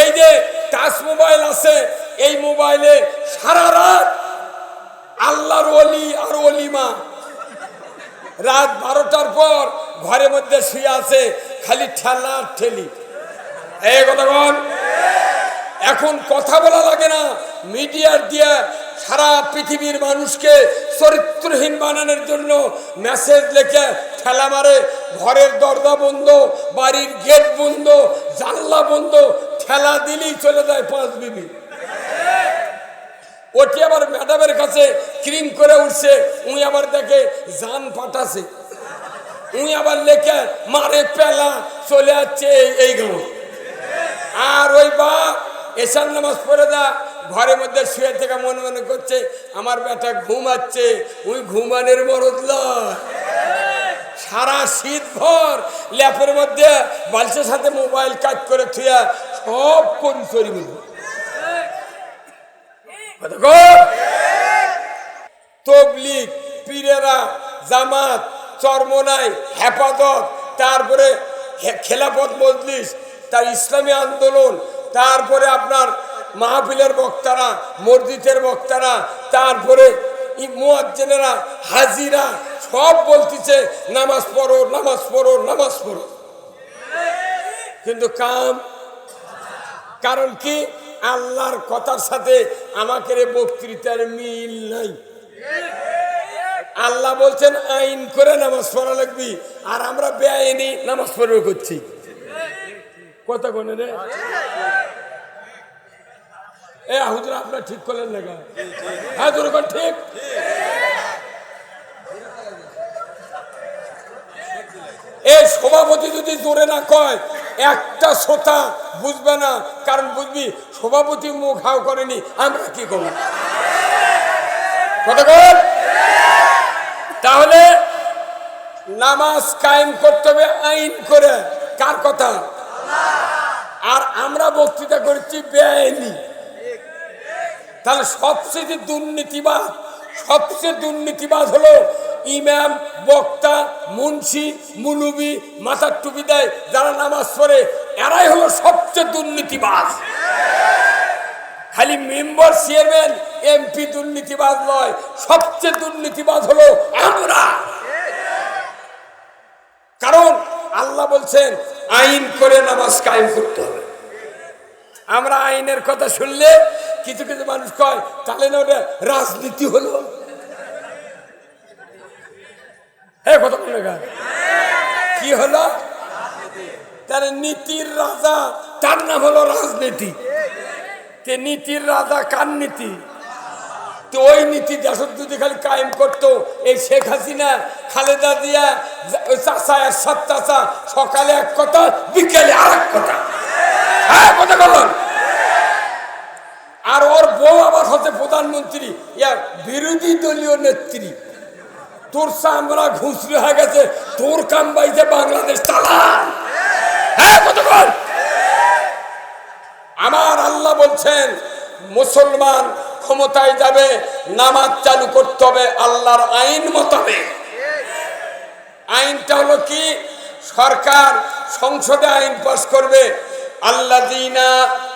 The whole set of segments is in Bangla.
এই যে টাচ মোবাইল আছে, এই মোবাইলে সারা রাত আল্লাহর অলি আর অলিমা রাত বারোটার পর ঘরের মধ্যে শুয়ে আছে, খালি ঠেলা ঠেলি। এই কথা বল। এখন কথা বলা লাগে না, মিডিয়ার দিয়ে সারা পৃথিবীর মানুষকে চরিত্রহীন বানানোর জন্য মেসেজ লেখে ঠেলা মারে, ঘরের দরজা বন্ধ, বাড়ির গেট বন্ধ, জানলা বন্ধ ঠেলা দিলেই চলে যায় পাঁচ বিবি। ওটি আবার ম্যাডামের কাছে ক্রিম করে উঠছে, উনি আবার দেখে জান পাঠাছে উনি আবার লেখে, মারে পেলা, চলে যাচ্ছে এই- গাঁও আর ওই বা এসার নামাজ পড়ে দা, ঘরের মধ্যে শুয়ে থেকে মনে মনে করছে, আমার বেটা ঘুমাচ্ছে ওই ঘুমানের মরদ লয়। সারা শীত ভর ল্যাপের মধ্যে বালসের সাথে মোবাইল কাজ করে থুয়া সব করি চরি বুঝব তবলিক পীরেরা, জামাত, চরমনাই, হেফাজত, তারপরে খেলাফত মজলিস, তার ইসলামী আন্দোলন, তারপরে আপনার মাহফিলের বক্তারা, মসজিদের বক্তারা, তারপরে মুয়াজ্জেনেরা, হাজিরা, সব বলতেছে, নামাজ পড়ো নামাজ পড়ো নামাজ পড়ো। কিন্তু কাম কারণ কি? আল্লাহর কথার সাথে আমাকে রে বক্তৃতার মিল নাই। আল্লাহ বলছেন, আইন করে নামাজ পড়া লাগবি, আর আমরা বেআইনি নামাজ পড়বে করছি। কথা কোনে রে? এ হুজুর, আপনার ঠিক করলেন না গা? হ্যাঁ তোর ঠিক। এই সভাপতি যদি জোরে না কয় একটা শ্রোতা বুঝবে না, কারণ বুঝবি সভাপতি মুখ হাও করেনি, আমরা কি করব? কর তাহলে নামাজ কায়েম করতে হবে, আইন করে। কার কথা? আর আমরা বক্তৃতা করছি বেআইনি। তাহলে সবচেয়ে দুর্নীতিবাদ সবচেয়ে দুর্নীতিবাদ হলো ইমাম, বক্তা, মুন্সি, মুলুবি, মাথার টুপি দেয়, যারা নামাজ পড়ে, এরাই হলো সবচেয়ে দুর্নীতিবাদ খালি মেম্বার, চেয়ারম্যান, এমপি দুর্নীতিবাদ নয়, সবচেয়ে দুর্নীতিবাদ হলো আমরা। কারণ আল্লাহ বলছেন, আইন করে নামাজ কায়েম করতে হবে। আমরা আইনের কথা শুনলে কিছু কিছু মানুষ কয়, তাহলে না রাজনীতি হলো? হ্যাঁ কি হলো? তার নীতির রাজা, তার নাম হলো রাজনীতি। তে নীতির রাজা কার নীতি? তো ওই নীতি দেশত যদি খালি কায়েম করতো এই শেখ হাসিনা, খালেদা দিয়া চাষা এক সাত চাষা সকালে এক কথা, বিকেলে আর এক কথা। হ্যাঁ কথা বলুন। আর ওর বউ আবার হচ্ছে প্রধানমন্ত্রী ইয়ার বিরোধী দলীয় নেত্রী। তোর চামড়া ঘুষরি হয়ে গেছে, তোর কাম বাইছে বাংলাদেশ চালা হ্যাঁ আমার আল্লাহ বলছেন, মুসলমান ক্ষমতায় যাবে, নামাজ চালু করতে হবে আল্লাহর আইন মোতাবেক। আইনটা হলো কি? সরকার সংসদে আইন পাশ করবে। আল্লাযীনা ইম্মাক্কান্নাহুম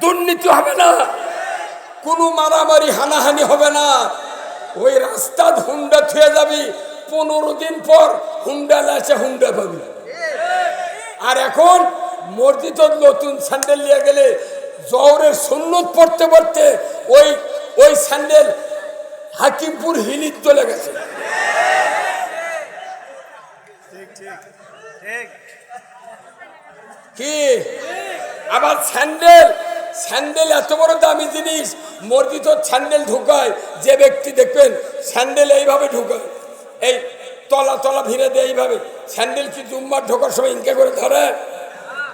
দুর্নীতি হবে না। কোনো মারামারি হানাহানি হবে না। ওই রাস্তা হুন্ডা থুয়ে যাবি পনেরো দিন পর হুন্ডা লাচে হুন্ডা পাবি। আর এখন মসজিদ নতুন স্যান্ডেল নিয়ে গেলে জহরের সুন্নত পড়তে পড়তে ওই ওই স্যান্ডেল হাকিমপুর হিলিত চলে গেছে। কি? আবার স্যান্ডেল স্যান্ডেল, এত বড় দামি জিনিস মসজিদ স্যান্ডেল ঢুকায়, যে ব্যক্তি দেখবেন স্যান্ডেল এইভাবে ঢুকায়। এই তলা তলা ভিড়ে দেয় এইভাবে। স্যান্ডেল কি জুম্মার ঢোকার সময় ইনকে করে ধরে?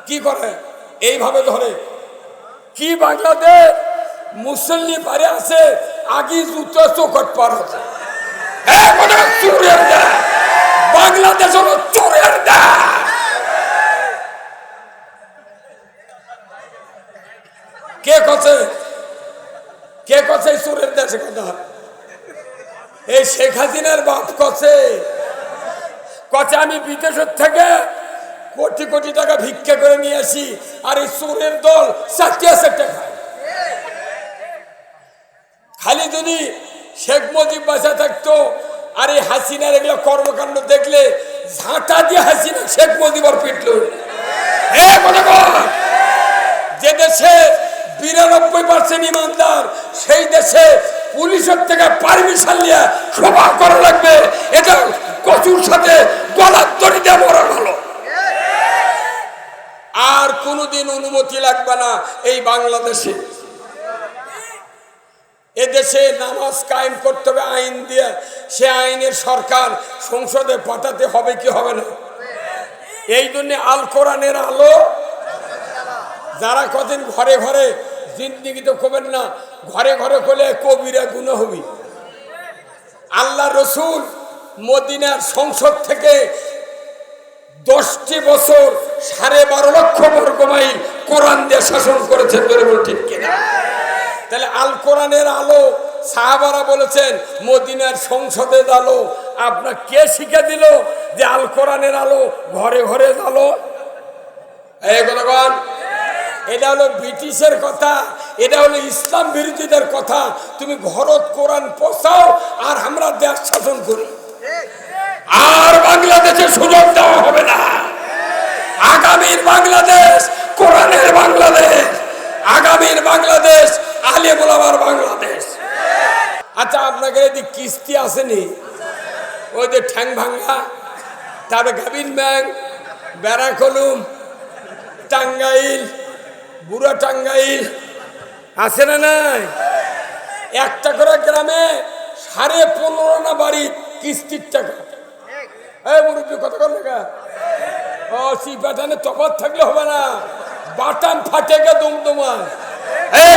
কি করে? এইভাবে ধরে। কি বাংলাদেশ? মুসল্লি পারে আছে, আগে জুতো চোখট পার হচ্ছে বাংলাদেশ হলো চোরের দেশ কে কছে কে কছে চোরের দেশে কথা? এই শেখ হাসিনার বাপ কছে কছে আমি বিদেশের থেকে কোটি কোটি টাকা ভিক্ষা করে নিয়ে আসি, আর এই চোরের দল চারটে খায় খালি যদি শেখ মুজিব বাসা থাকতো, আর এই হাসিনার এগুলো কর্মকাণ্ড দেখলে ঝাঁটা দিয়ে হাসিনা শেখ মুজিবর পিটল যে দেশে বিরানব্বই পার্সেন্ট ইমানদার, সেই দেশে পুলিশের থেকে পারমিশন নিয়ে সভা করা লাগবে। এটা কচুর সাথে গলার মরা ভালো আর কোনোদিন অনুমতি লাগবে না এই বাংলাদেশে। এদেশে নামাজ কায়েম করতে হবে, আইন দিয়ে। সে আইনের সরকার সংসদে পাঠাতে হবে কি হবে না? এই জন্য আল কোরআনের আলো, যারা কদিন ঘরে ঘরে জিন্দিগি তো কবেন না, ঘরে ঘরে করলে কবিরা গুণ হবি। আল্লাহ রসুল মদিনার সংসদ থেকে দশটি বছর সাড়ে বারো লক্ষ বর্গ মাইল কোরআন দিয়ে শাসন করেছেন ধরে বল ঠিক কিনা? তাহলে আল কোরআনের আলো সাহাবারা বলেছেন, মদিনার সংসদের আলো আপনার কে শিখে দিল যে আল কোরআনের আলো ঘরে ঘরে আলো এই কথাগণ এটা হলো ব্রিটিশের কথা, এটা হলো ইসলাম বিরোধীদের কথা। তুমি ঘরত কোরআন পোষাও আর আমরা দেশ শাসন করি। আর বাংলাদেশে সুযোগ দেওয়া হবে না। আগামীর বাংলাদেশ, কোরআনের বাংলাদেশ, আগামীর বাংলাদেশ আলে বোলাবার বাংলাদেশ। আচ্ছা আপনাকে যদি কিস্তি আসেনি? ওই যে ঠ্যাং ভাঙ্গা তারপরে গাবিন ব্যাংক ব্যারাকলুম টাঙ্গাইল বুড়া টাঙ্গাইল, আছে না নাই? একটা করে গ্রামে সাড়ে পনেরো না বাড়ি কিস্তির টাকা। এই কত থাকলে হবে না। বাটান ফাটে গে দমদমায়। এই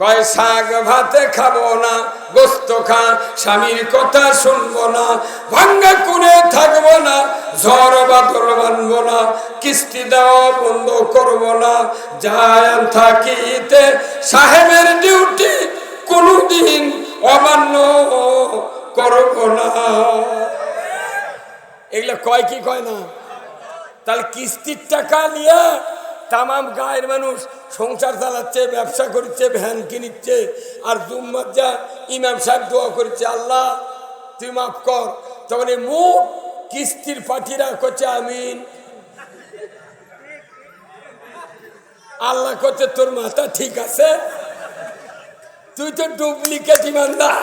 কয়, শাক ভাতে খাব না গোস্ত খা, স্বামীর কথা শুনব না, ভাঙ্গা কুনে থাকব না, ঝড় বাদল মানবো না, কিস্তি দেওয়া বন্ধ করব না যায় থাকিতে সাহেবের ডিউটি কোনদিন অমান্য করব না। এগুলো কয় কি কয় না? তাহলে কিস্তির টাকা নিয়ে তামাম গায়ের মানুষ সংসার চালাচ্ছে, ব্যবসা করছে, ভ্যান কিনিচ্ছে, আর জুম্মার যা ইমাম সাহেব দোয়া করছে, আল্লাহ, তুই মাফ কর। তখন এই মুখ কিস্তির পাঠিরা করছে, আমিন। আল্লাহ করছে, তোর মাথা ঠিক আছে? তুই তো ডুপ্লিকেট ইমানদার।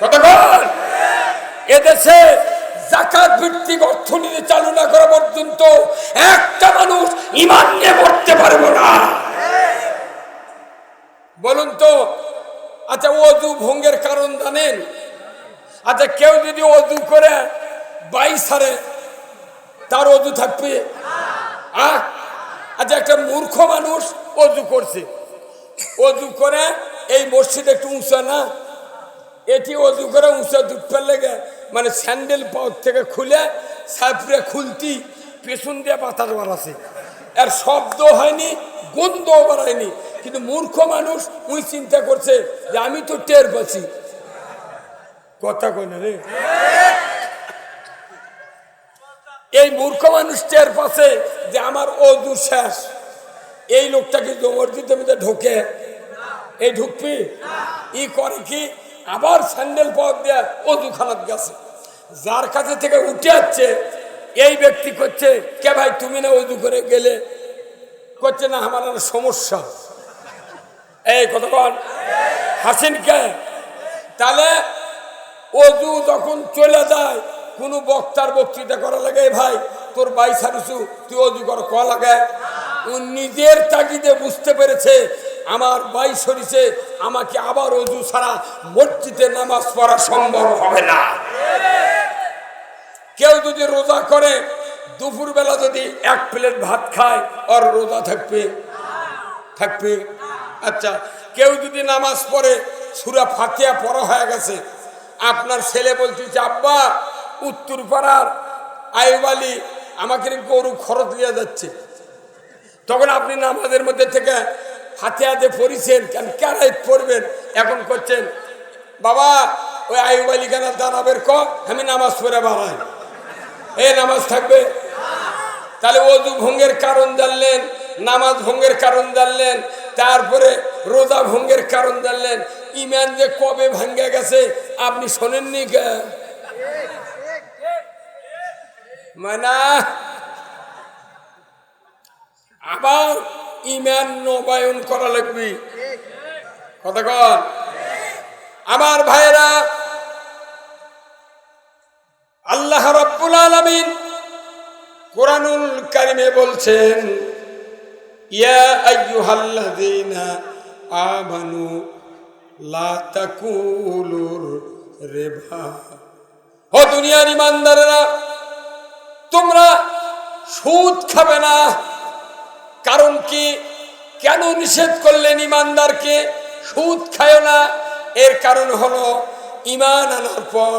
কতক্ষণ এদেশে জাকাত ভিত্তিক অর্থনীতি চালু না করা পর্যন্ত একটা মানুষ ইমান নিয়ে মরতে পারব না। বলুন তো আচ্ছা অজু ভঙ্গের কারণ জানেন? আচ্ছা কেউ যদি অজু করে বাই সারে, তার অজু থাকবে? আচ্ছা একটা মূর্খ মানুষ অজু করছে। অজু করে এই মসজিদ একটু উঁচা না? এটি অজু করে উঁচা দুধ লেগে মানে স্যান্ডেল পথ থেকে খুলে সাপড়ে খুলতি, পেছন দিয়ে বাতাস বাড়াছে আর শব্দ হয়নি গন্ধ বাড়ায়নি কিন্তু মূর্খ মানুষ উই চিন্তা করছে যে আমি তো টের পাচ্ছি। কথা কয় রে। এই মূর্খ মানুষ টের পাচ্ছে যে আমার অজু শেষ। এই লোকটাকে মসজিদের মধ্যে ঢোকে। এই ঢুকবি? ই করে কি? আবার স্যান্ডেল পথ অজু খানাত গেছে। যার কাছে থেকে উঠে যাচ্ছে এই ব্যক্তি করছে, কে ভাই, তুমি না অজু করে গেলে? করছে, না, আমার সমস্যা। এই কতক্ষণ হাসিন কে? তাহলে অজু যখন চলে যায়, কোনো বক্তার বক্তৃতা করা লাগে ভাই, তোর বাই সারুসু, তুই অজু কর, ক লাগে? ও নিজের তাগিদে বুঝতে পেরেছে আমার বাই সরিছে, আমাকে আবার অজু ছাড়া মসজিদে নামাজ পড়া সম্ভব হবে না। কেউ যদি রোজা করে, দুপুরবেলা যদি এক প্লেট ভাত খায় আর রোজা থাকবে? থাকবে? আচ্ছা কেউ যদি নামাজ পড়ে, সুরা ফাতিয়া পড়া হয়ে গেছে, আপনার ছেলে বলছে যে, আব্বা, উত্তর পাড়ার আইবালি আমাকে গরু খরচ নিয়ে যাচ্ছে। তখন আপনি নামাজের মধ্যে থেকে ফাতিয়াতে পড়িছেন, কেন কেরাই পড়বেন? এখন করছেন, বাবা, ওই আইবালি কেন দাঁড়াবের ক আমি নামাজ পড়ে বাড়াই। এই নামাজ থাকবে? তাহলে অজু ভঙ্গের কারণ জানলেন, নামাজ ভঙ্গের কারণ জানলেন, তারপরে রোজা ভঙ্গের কারণ জানলেন। ইমান যে কবে ভাঙ্গে গেছে, আপনি শোনেননি মানা, আবার ইমান নবায়ন করা লাগবে। কথা কন। আমার ভাইরা আল্লাহ রব্বুল আলামিন কোরআনুল কারিমে বলছেন, ইয়া দুনিয়ার ইমানদারেরা, তোমরা সুদ খাবে না। কারণ কি? কেন নিষেধ করলেন ইমানদারকে? সুদ খায় না। এর কারণ হলো, ইমান আনার পর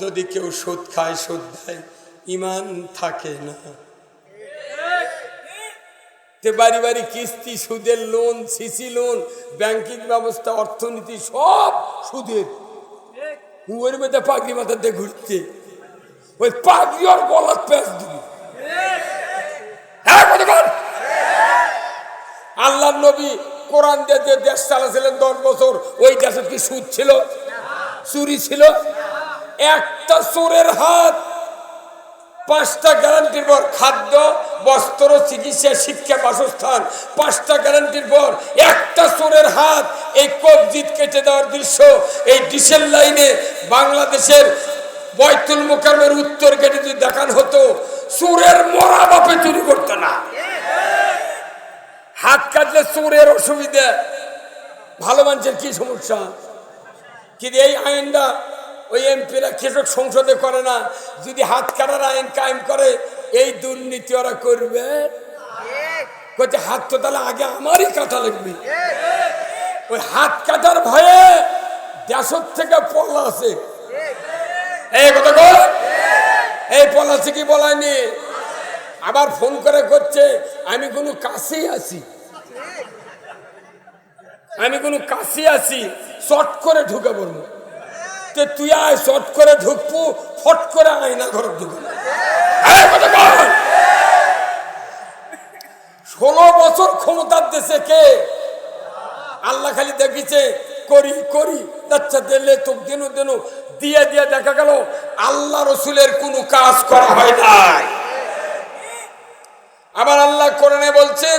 যদি কেউ সুদ খায়, সুদ দেয়, ইমান থাকে না। বাড়ি বাড়ি কিস্তি, সুদের লোন, সিসি লোন, ব্যাংকিং ব্যবস্থা, অর্থনীতি সব সুদের। ওর মধ্যে পাগড়ি মাথাতে ঘুরতে। ওই পাগড়ি আর গলার প্যাঁচ দিবি। হ্যাঁ আল্লাহ নবী কোরআন দিয়ে যে দেশ চালাছিলেন দশ বছর, ওই দেশে কি সুদ ছিল? চুরি ছিল? একটা চোরের হাত, পাঁচটা গ্যারান্টির পর খাদ্য, বস্ত্র, চিকিৎসা, শিক্ষা, বাসস্থান, পাঁচটা গ্যারান্টির পর একটা চোরের হাত এই কবজিৎ কেটে দেওয়ার দৃশ্য, এই ডিসেল লাইনে বাংলাদেশের বয়তুল মোকামের উত্তর গেটে যদি দেখানো হতো, চোরের মরা বাপে চুরি করতো না। হাত কাটলে চোরের অসুবিধা। ভালো মানুষের কি সমস্যা? কিন্তু এই আইনটা ওই এমপিরা কৃষক সংসদে করে না? যদি হাত কাটার আইন কায়েম করে, এই দুর্নীতি ওরা করবে? কইতে হাত তো তাহলে আগে আমারই কাটা লাগবে। ওই হাত কাটার ভয়ে দেশর থেকে পলা আছে। এই কথা কর এই পলাশি কি বলায়নি? আবার ফোন করে করছে, আমি কোনো কাছেই আছি। আমি কোনো কাশি আছি, চট করে ঢুকে পড়ব। তুই আয়, চট করে ঢুকবো ফট করে আয়না ঘরে ঢুকবো। ষোলো বছর ক্ষমতার দেশে কে? আল্লাহ খালি দেখিছে, করি করি আচ্ছা দিলে তো দিনু দিনু, দিয়ে দিয়ে দেখা গেল, আল্লাহ রসুলের কোনো কাজ করা হয় নাই। আবার আল্লাহ কোরআনে বলছেন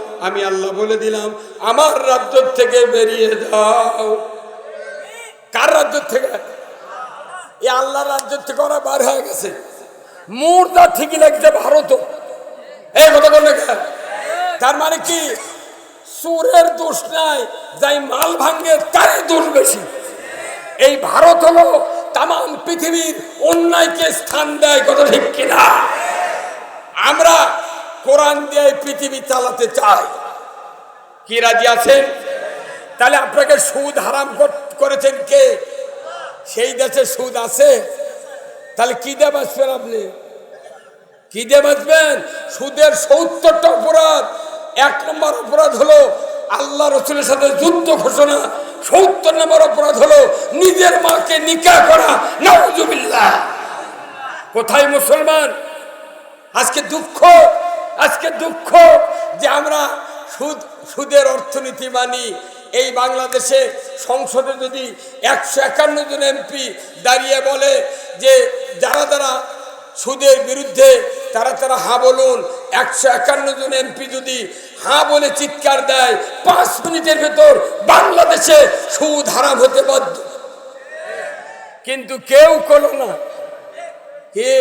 আমি আল্লাহ বলে দিলাম, আমার রাজ্য থেকে বেরিয়ে যাও। কার রাজ্য থেকে? এই আল্লাহ রাজ্য থেকে ওরা বার হয়ে গেছে। মুর্দা ঠিকই লাগছে ভারত এই কথা বললে? তার মানে কি? সুরের দোষ নাই, যাই মাল ভাঙ্গে তারই দোষ বেশি। এই ভারত হলো তাম পৃথিবীর অন্যায়কে স্থান দেয় কত ঠিক কিনা? আমরা কোরআন দিয়ে পৃথিবী চালাতে চায়। কি রাজি আছেন? তাহলে আপনাকে সুদ হারাম করেছেন কে? সেই দেশে সুদ আছে? তাহলে কি দিয়ে বাঁচবেন আপনি? কি দিয়ে বাঁচবেন? সুদের সত্তরটা অপরাধ। এক নম্বর অপরাধ হলো আল্লাহ রসুলের সাথে যুদ্ধ ঘোষণা। সত্তর নম্বর অপরাধ হলো নিজের মাকে নিকা করা। নজুবিল্লাহ কোথায় মুসলমান? আজকে দুঃখ। আজকে দুঃখ যে আমরা সুদ, সুদের অর্থনীতি মানি। এই বাংলাদেশে সংসদে যদি একশো একান্ন জন এমপি দাঁড়িয়ে বলে যে যারা যারা সুদের বিরুদ্ধে তারা তারা হা বলুন, একশো একান্ন জন এমপি যদি হা বলে চিৎকার দেয়, পাঁচ মিনিটের ভেতর বাংলাদেশে সুদ হারাম হতে বাধ্য। কিন্তু কেউ করল না। কে?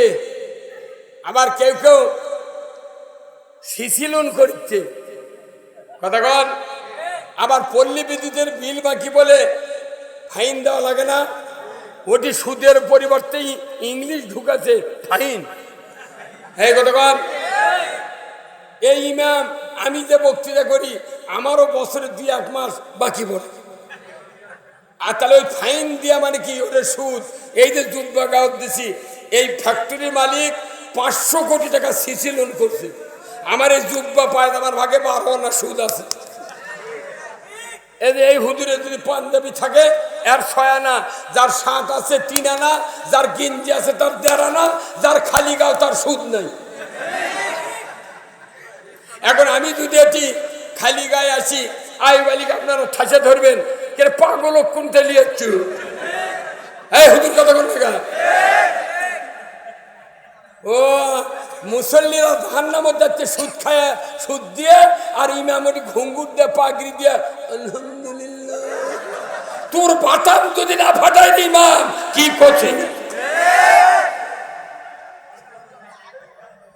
আবার কেউ কেউ শিশিলন করছে কথা কন। আবার পল্লী বিদ্যুতের বিল বাকি বলে ফাইন দেওয়া লাগে না। ওটি সুদের পরিবর্তে ইংলিশ ঢুকাছে, ফাইন। হ্যাঁ কতক্ষণ এই ইমাম, আমি যে বক্তৃতা করি, আমারও বছরে দুই, এক মাস বাকি পড়ে। আর তাহলে ওই ফাইন দেওয়া মানে কি? ওদের সুদ। এই যে গাঁত দিছি, এই ফ্যাক্টরির মালিক পাঁচশো কোটি টাকা সিসি লোন করছে। আমার এই জুব্বা পায় আমার ভাগে বারো না সুদ আছে। এই যে এই হুজুরে যদি পাঞ্জাবি থাকে, এর ছয় আনা, যার সাত আছে তিন আনা, যার গেঞ্জি আছে তার দেড় আনা, যার খালি গাও তার সুদ নাই। এখন আমি যদি এটি খালি গায়ে আসি, আই বালিকে আপনারা ঠাসে ধরবেন, কে পাগল কোনটা লিয়েছ। এই হুজুর কথা কোন? ও মুসল্লিরা ধান্নামত যাচ্ছে সুদ খায়, সুদ দিয়ে, আর ইমামটি ঘুঙ্গুর দিয়ে, পাগড়ি দিয়ে, আলহামদুলিল্লাহ। তোর বাতাম যদি না ফাটায় ইমাম, কি করছে?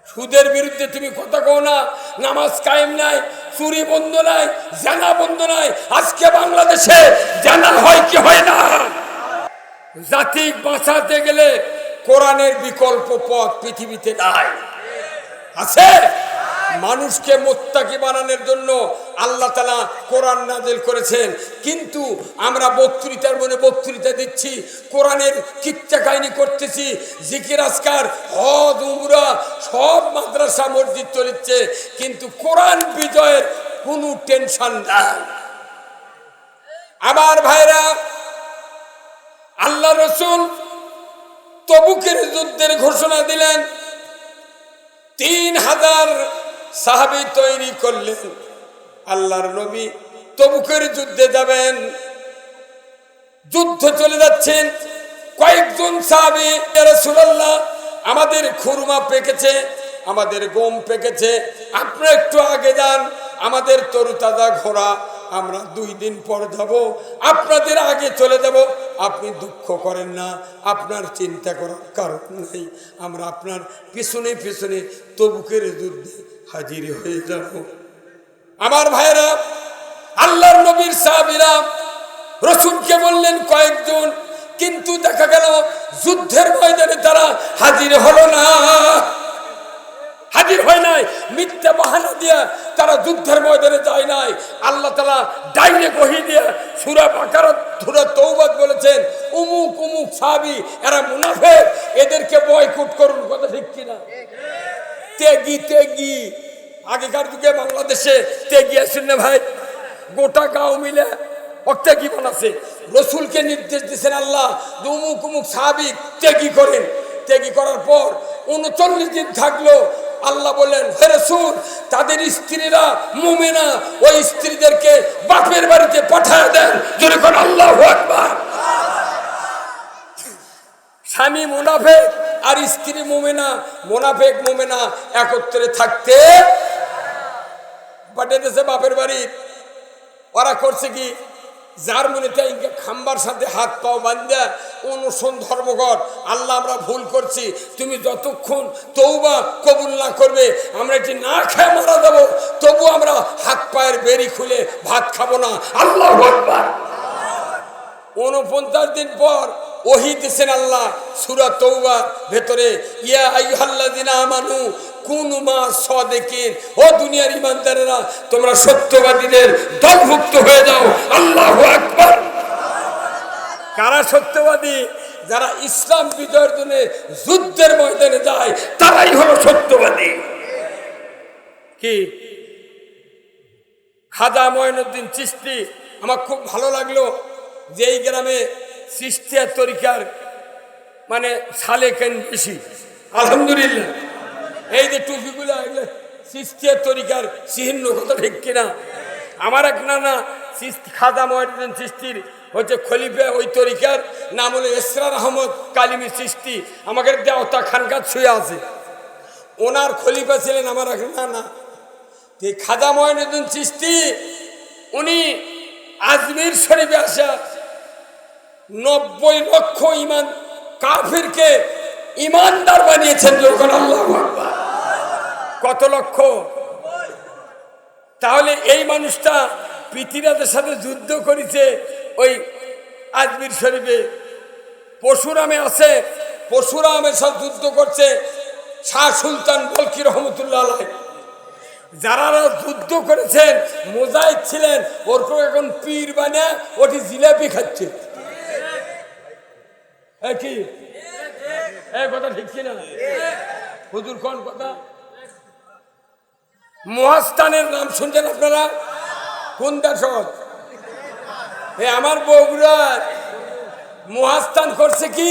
সুদের বিরুদ্ধে তুমি কথা কও না, নামাজ কায়েম নাই, চুরি বন্ধ নাই, জানা বন্ধ নাই, আজকে বাংলাদেশে জানা হয় কি হয় না? জাতি বাঁচাতে গেলে কোরআনের বিকল্প পথ পৃথিবীতে নাই। আছে? মানুষকে মোত্তাকি বানানোর জন্য আল্লাহ তালা কোরআন নাজিল করেছেন। কিন্তু আমরা বক্তৃতার মনে বক্তৃতা দিচ্ছি, কোরআনের কিচ্ছা কাহিনী করতেছি, জিকির, আজকার, হজ, উমরা, সব মাদ্রাসা, মসজিদ চলিচ্ছে, কিন্তু কোরআন বিজয়ের কোনো টেনশন নাই। আমার ভাইরা, আল্লাহ রসুল তবুকের যুদ্ধের ঘোষণা দিলেন তিন হাজার সাহাবি তৈরি করলেন। আল্লাহর নবী তবুকের যুদ্ধে যাবেন। যুদ্ধ চলে যাচ্ছেন কয়েকজন সাহাবি রাসূলুল্লাহ, আমাদের খুরমা পেকেছে, আমাদের গম পেকেছে আপনারা একটু আগে যান, আমাদের তরুতাজা ঘোড়া আমরা দুই দিন পর যাব, আপনাদের আগে চলে যাব। আপনি দুঃখ করেন না, আপনার চিন্তা করার কারণ নেই। আমরা আপনার পিছনে পিছনে তবুকের যুদ্ধে হাজির হয়ে যাব। আমার ভাইরা আল্লাহর নবীর সাহাবিরা রসুলকে বললেন কয়েকজন, কিন্তু দেখা গেল যুদ্ধের ময়দানে তারা হাজির হলো না। হাজির হয় নাই। মিথ্যা বাহানা দিয়ে তারা যুদ্ধের ময়দানে যায় নাই। আল্লাহ তালা ডাইনে কহি দিয়ে সুরা বাকার, সুরা তৌবাদ বলেছেন, উমুক উমুক সাবি এরা মুনাফে এদেরকে বয়কুট করুন। কথা ঠিক কিনা? তেগি তেগি। আগেকার যুগে বাংলাদেশে তেগি আছেন না ভাই। গোটা গাঁও মিলে অত্যাগি বানাছে? রসুলকে নির্দেশ দিয়েছেন আল্লাহ উমুক উমুক সাহাবিক তেগি করেন। তেগি করার পর উনচল্লিশ দিন থাকল আল্লাহ বললেন, হে তাদের স্ত্রীরা মুমিনা, ওই স্ত্রীদেরকে বাপের বাড়িতে পাঠায় দেন, যদি কোন আল্লাহ আকবার। স্বামী মুনাফেক আর স্ত্রী মোমেনা, মোনাফেক মোমেনা একত্রে থাকতে পাঠিয়েছে বাপের বাড়ি। ওরা করছে কি? যার মনে তাই খাম্বার সাথে হাত পাও বান্ধা অনুসন ধর্মঘট। আল্লাহ, আমরা ভুল করছি। তুমি যতক্ষণ তৌবা কবুল না করবে, আমরা এটি না খেয়ে মারা দেবো তবু আমরা হাত পায়ের বেরি খুলে ভাত খাব না। আল্লাহ উনপঞ্চাশ দিন পর ওহি দিছেন আল্লাহ, সুরা তৌবা ভেতরে, ইয়া আইহাল্লাদিনা আমানু কোন মা সদেকিন। ও দুনিয়ার ইমানদারেরা, তোমরা সত্যবাদীদের দলভুক্ত হয়ে যাও। আল্লাহ কারা সত্যবাদী? যারা ইসলাম বিজয়ের জন্য যুদ্ধের ময়দানে যায়, তারাই হলো সত্যবাদী। কি? খাজা ময়নুদ্দিন চিস্তি আমার খুব ভালো লাগল যে এই গ্রামে চিস্তিয়া তরিকার মানে সালে কেন বেশি। আলহামদুলিল্লাহ। এই যে টুপিগুলো এগুলো চিস্তিয়া তরিকার চিহ্ন কথা ঠিক কিনা? আমার এক নানা খাজা ময়নুদ্দিন চিস্তির হচ্ছে খলিফা ওই তরিকার, নাম হলো এসরার আহমদ কালিমি সৃষ্টি আমাকে দেওতা খানকার ছুঁয়ে আছে। ওনার খলিফা ছিলেন আমার এক নানা। এই খাজা ময়নুদ্দিন চিস্তি উনি আজমির শরীফে আসা নব্বই লক্ষ ইমান, কাফিরকে ইমানদার বানিয়েছেন, যখন আল্লাহ। কত লক্ষ? তাহলে এই মানুষটা পৃথিবীদের সাথে যুদ্ধ করেছে, ওই আজমির শরীফে। পরশুরামে আছে পরশুরামের সাথে যুদ্ধ করছে, শাহ সুলতান বলকি রহমতুল্লাহ আলাই যারা যুদ্ধ করেছেন মোজাহিদ ছিলেন ওর কেউ এখন পীর বানিয়ে ওটি জিলাপি খাচ্ছে। এ কি? কথা ঠিক ছিল না হুজুর কোন কথা? মহাস্থানের নাম শুনছেন আপনারা? কোন দাসত? আমার বগুড়ার মহাস্থান করছে কি?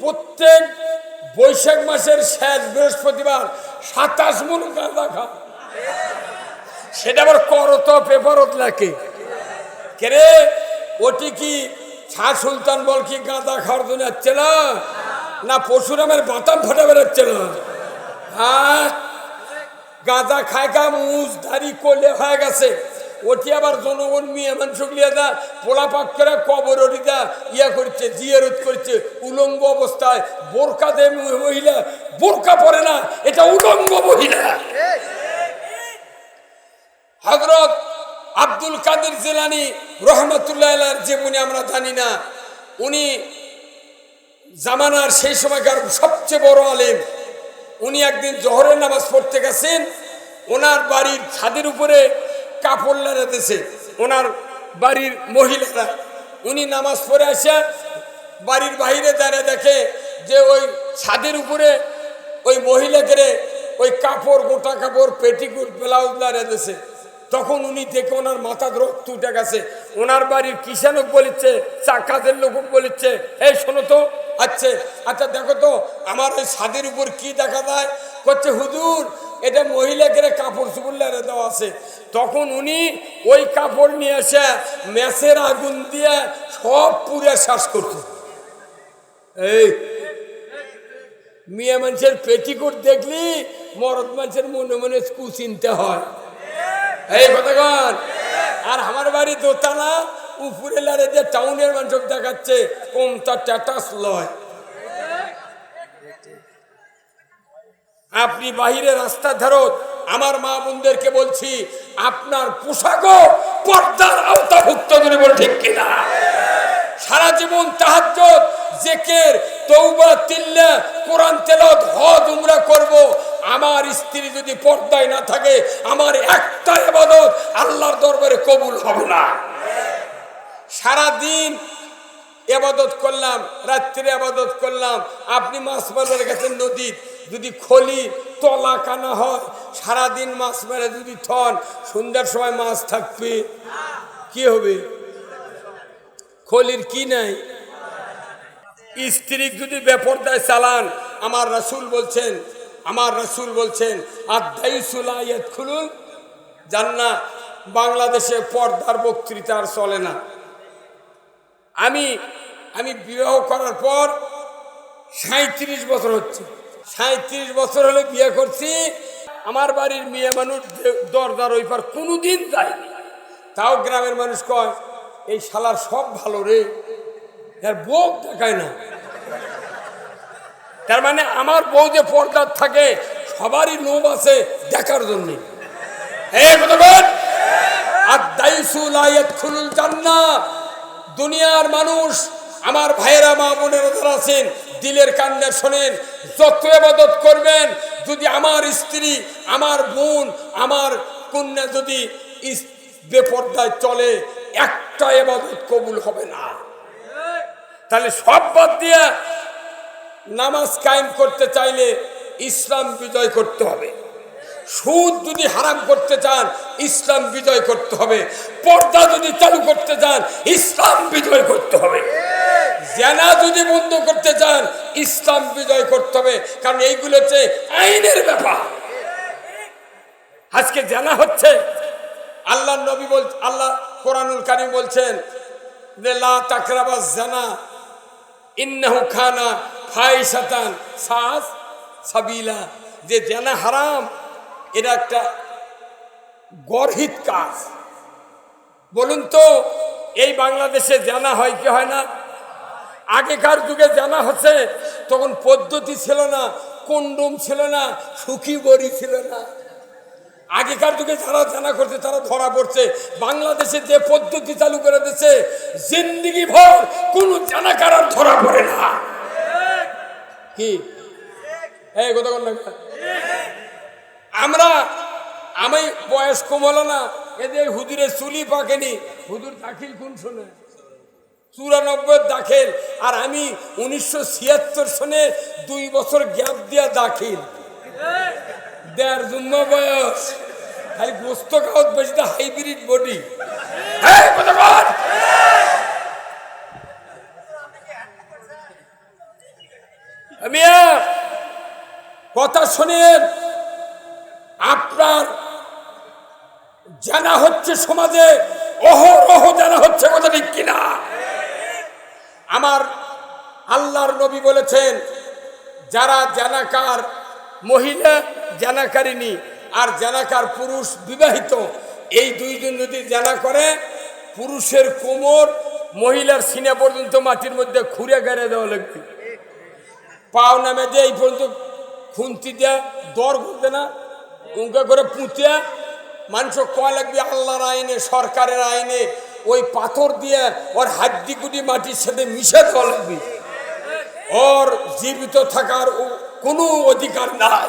প্রত্যেক বৈশাখ মাসের শেষ বৃহস্পতিবার সাতাশ মন গাঁদা সেটা আবার করত, পেপারত লাগে কেরে ওটি কি শাহ সুলতান বল কি গাঁদা খাওয়ার জন্য যাচ্ছে না? না পরশুরামের বাতাম ফাটা বেরোচ্ছে না? হ্যাঁ? গাঁদা খায়, গা মুজ দাড়ি কোলে হয়ে গেছে। ওটি আবার জনগণ মেয়ে মানুষ লিয়ে দা পোলা পাক করে কবর দা ইয়া করছে, জিয়ারত করছে, উলঙ্গ অবস্থায়। বোরকা দে মহিলা, বোরকা পরে না, এটা উলঙ্গ মহিলা। হজরত আব্দুল কাদের জেলানি রহমতুল্লাহ জীবনী আমরা জানি না। উনি জামানার সেই সময়কার সবচেয়ে বড় আলেম। উনি একদিন জহরের নামাজ পড়তে গেছেন, ওনার বাড়ির ছাদের উপরে কাপড় লাগাতেছে, ওনার বাড়ির মহিলারা। উনি নামাজ পড়ে আসে, বাড়ির বাইরে দাঁড়িয়ে দেখে যে ওই ছাদের উপরে ওই মহিলাকে ওই কাপড়, গোটা কাপড়, পেটিকুট, ব্লাউজ লাগাতেছে। তখন উনি দেখে ওনার মাথা রক্ত উঠে গেছে। ওনার বাড়ির কিষানক বলেছে চাকাদের লোক বলেছে, এই শোনো তো আচ্ছা আচ্ছা দেখো তো, আমার ওই ছাদের উপর কি দেখা যায়? করছে হুজুর, এটা মহিলা মহিলাকে কাপড় চুপড় লেড়ে দেওয়া আছে। তখন উনি ওই কাপড় নিয়ে এসে ম্যাচের আগুন দিয়ে সব পুরে শ্বাস করছে। এই, মেয়ে মানুষের পেটিকোট দেখলি, মরদ মানুষের মনে মনে কুচিনতে হয়। এই আর আমার বাড়ি দোতলা, উপরে লারে যে টাউনের মানুষ দেখাচ্ছে কম তার ট্যাটাস লয়। আপনি বাহিরে রাস্তা ধারত, আমার মা বোনদেরকে বলছি, আপনার পোশাকও পর্দার আওতাভুক্ত করে বলে ঠিক কিনা? সারা জীবন তাহাজ্জুদ, জেকের তৌবা তিল্লা, কোরআন তেলাওয়াত, হজ, উমরা করব আমার স্ত্রী যদি পর্দায় না থাকে, আমার একটা এবাদত আল্লাহর দরবারে কবুল হবে না। সারা দিন এবাদত করলাম, রাত্রে আবাদত করলাম, আপনি মাছ মারার গেছেন নদীর, যদি খলি, তলা কানা হয়, সারাদিন মাছ মেরে যদি থন সন্ধ্যার সময় মাছ থাকবে, কি হবে? খলির কি নাই? স্ত্রী যদি বেপরদায় চালান, আমার রাসুল বলছেন আমার রসুল বলছেন আদাইসুলাইয়াত খুলুন জান্না বাংলাদেশে পর্দার বক্তৃতা আর চলে না। আমি আমি বিবাহ করার পর সাঁত্রিশ বছর হচ্ছে। সাঁত্রিশ বছর হলে বিয়ে করছি। আমার বাড়ির মেয়ে মানুষ দরজার ওই পার কোনোদিন যায়নি। তাও গ্রামের মানুষ কয়, এই শালার সব ভালো রে। এর বউ দেখায় না। তার মানে আমার বউ যে পর্দার থাকে, সবারই লোভ আছে দেখার জন্য। দুনিয়ার মানুষ, আমার ভাইয়েরা, মা বোনেরা যারা আছেন, দিলের কান্না শোনেন, যত এবাদত করবেন, যদি আমার স্ত্রী, আমার বোন, আমার কন্যা যদি বেপর্দায় চলে, একটা এবাদত কবুল হবে না। তাহলে সব বাদ দিয়ে নামাজ কায়েম করতে চাইলে ইসলাম বিজয় করতে হবে। সুদ যদি হারাম করতে চান, ইসলাম বিজয় করতে হবে। পর্দা যদি চালু করতে চান, ইসলাম বিজয় করতে হবে। জেনা যদি বন্ধ করতে চান, ইসলাম বিজয় করতে হবে। কারণ এইগুলো হচ্ছে আইনের ব্যাপার। আজকে জানা হচ্ছে আল্লাহ নবী বল, আল্লাহ কোরআনুল কারিম বলছেন লা জানা ইন্নাহু খানা ফাইসাতান সাস সাবিলা। যে জানা হারাম এটা একটা গর্হিত কাজ। বলুন তো, এই বাংলাদেশে জানা হয় কি হয় না? আগেকার যুগে জানা হচ্ছে, তখন পদ্ধতি ছিল না, কন্ডম ছিল না, সুখী বড়ি ছিল না। আগেকার যুগে যারা জানা করছে, তারা ধরা পড়ছে। বাংলাদেশে যে পদ্ধতি চালু করে দিচ্ছে জিন্দিগি ভর কোন জানাকার ধরা পড়ে না। কি? এই আমরা, আমি বয়স কম হলো না, এদের হুজুরের চুলি পাকেনি। হুজুর দাখিল কোন শোনে? চুরানব্বই দাখিল। আর আমি উনিশশো ছিয়াত্তর সনে দুই বছর গ্যাপ দিয়া দাখিল। দেড় জন্ম বয়স। খালি গোস্ত খাওয়াত বেশি হাইব্রিড বডি। মিয়া কথা শোনেন আপনার জানা হচ্ছে সমাজে, অহরহ জানা হচ্ছে কথা ঠিক কিনা? আমার আল্লাহর নবী বলেছেন, যারা জানাকার মহিলা জানাকারিনী আর জানাকার পুরুষ বিবাহিত, এই দুইজন যদি জানা করে, পুরুষের কোমর মহিলার সিনে পর্যন্ত মাটির মধ্যে খুঁড়ে গেড়ে দেওয়া লাগবে। পাও নামে দিয়ে এই পর্যন্ত খুন্তি দিয়ে, দর করবে না উনকা করে পুঁতে মানুষ কয় লাগবে, আল্লাহর আইনে, সরকারের আইনে, ওই পাথর দিয়ে ওর হাড্ডি গুটি মাটির সাথে মিশে দেওয়া লাগবে। ওর জীবিত থাকার কোনো অধিকার নাই।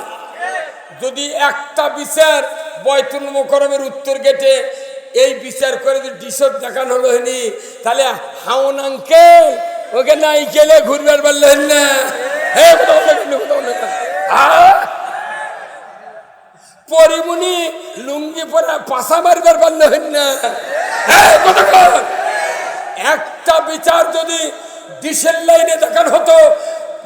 যদি একটা বিচার বয়তুল মোকরমের উত্তর গেটে, এই বিচার করে যদি ডিসব দেখানো হলো হয়নি তাহলে হাউন আঙ্কেল, ওকে নাই গেলে ঘুরবার পারলেন না। হে পরিমণি লুঙ্গি পরে পাশা মারবার পারলে হইন না। একটা বিচার যদি ডিসেল লাইনে দেখানো হতো,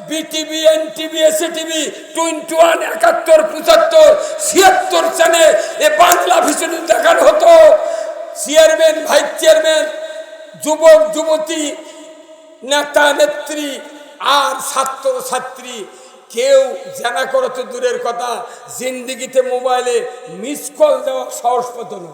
BTV AC TV twenty one, একাত্তর, পঁচাত্তর, ছিয়াত্তর চ্যানে এ বাংলা ভীষণ দেখানো হতো। চেয়ারম্যান, ভাইস চেয়ারম্যান, যুবক, যুবতী, নেতা, নেত্রী আর ছাত্র ছাত্রী কেউ জানা করো তো দূরের কথা জিন্দিগিতে মোবাইলে মিস কল দেওয়া সাহস পেত না